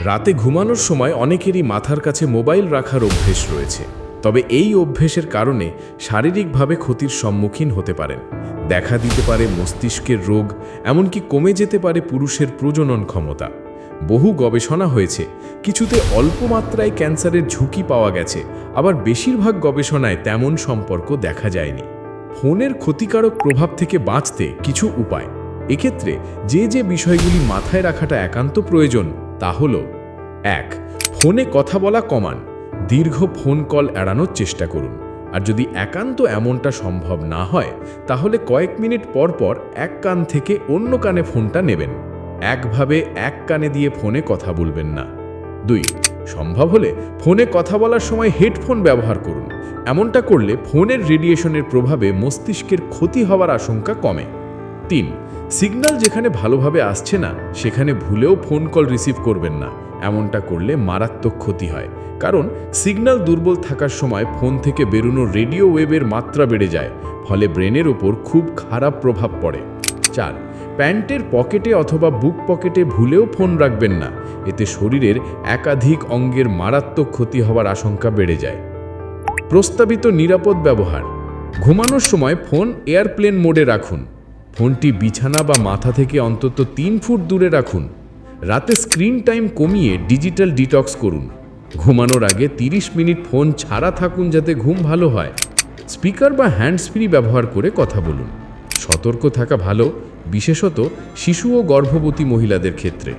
রাতে ঘুমানোর সময় অনেকেরই মাথার কাছে মোবাইল রাখার অভ্যেস রয়েছে। তবে এই অভ্যেসের কারণে শারীরিকভাবে ক্ষতির সম্মুখীন হতে পারেন। দেখা দিতে পারে মস্তিষ্কের রোগ, এমনকি কমে যেতে পারে পুরুষের প্রজনন ক্ষমতা। বহু গবেষণা হয়েছে, কিছুতে অল্প মাত্রায় ক্যান্সারের ঝুঁকি পাওয়া গেছে, আবার বেশিরভাগ গবেষণায় তেমন সম্পর্ক দেখা যায়নি। ফোনের ক্ষতিকারক প্রভাব থেকে বাঁচতে কিছু উপায়। এক্ষেত্রে যে যে বিষয়গুলি মাথায় রাখাটা একান্ত প্রয়োজন তা হল, এক, ফোনে কথা বলা কমান। দীর্ঘ ফোন কল এড়ানোর চেষ্টা করুন। আর যদি একান্ত এমনটা সম্ভব না হয়, তাহলে কয়েক মিনিট পর পর এক কান থেকে অন্য কানে ফোনটা নেবেন। একভাবে এক কানে দিয়ে ফোনে কথা বলবেন না। দুই, সম্ভব হলে ফোনে কথা বলার সময় হেডফোন ব্যবহার করুন। এমনটা করলে ফোনের রেডিয়েশনের প্রভাবে মস্তিষ্কের ক্ষতি হওয়ার আশঙ্কা কমে। তিন সিগন্যাল যেখানে ভালোভাবে আসছে না, সেখানে ভুলেও ফোন কল রিসিভ করবেন না। এমনটা করলে মারাত্মক ক্ষতি হয়। কারণ সিগন্যাল দুর্বল থাকার সময় ফোন থেকে বেরোনো রেডিও ওয়েভের মাত্রা বেড়ে যায়, ফলে ব্রেনের ওপর খুব খারাপ প্রভাব পড়ে। চার, প্যান্টের পকেটে অথবা বুক পকেটে ভুলেও ফোন রাখবেন না। এতে শরীরের একাধিক অঙ্গের মারাত্মক ক্ষতি হওয়ার আশঙ্কা বেড়ে যায়। প্রস্তাবিত নিরাপদ ব্যবহার। ঘুমানোর সময় ফোন এয়ারপ্লেন মোডে রাখুন। ফোনটি বিছানা বা মাথা থেকে অন্তত তিন ফুট দূরে রাখুন। রাতে স্ক্রিন টাইম কমিয়ে ডিজিটাল ডিটক্স করুন। ঘুমানোর আগে 30 মিনিট ফোন ছাড়া থাকুন যাতে ঘুম ভালো হয়। স্পিকার বা হ্যান্ডস ফ্রি ব্যবহার করে কথা বলুন। সতর্ক থাকা ভালো, বিশেষত শিশু ও গর্ভবতী মহিলাদের ক্ষেত্রে।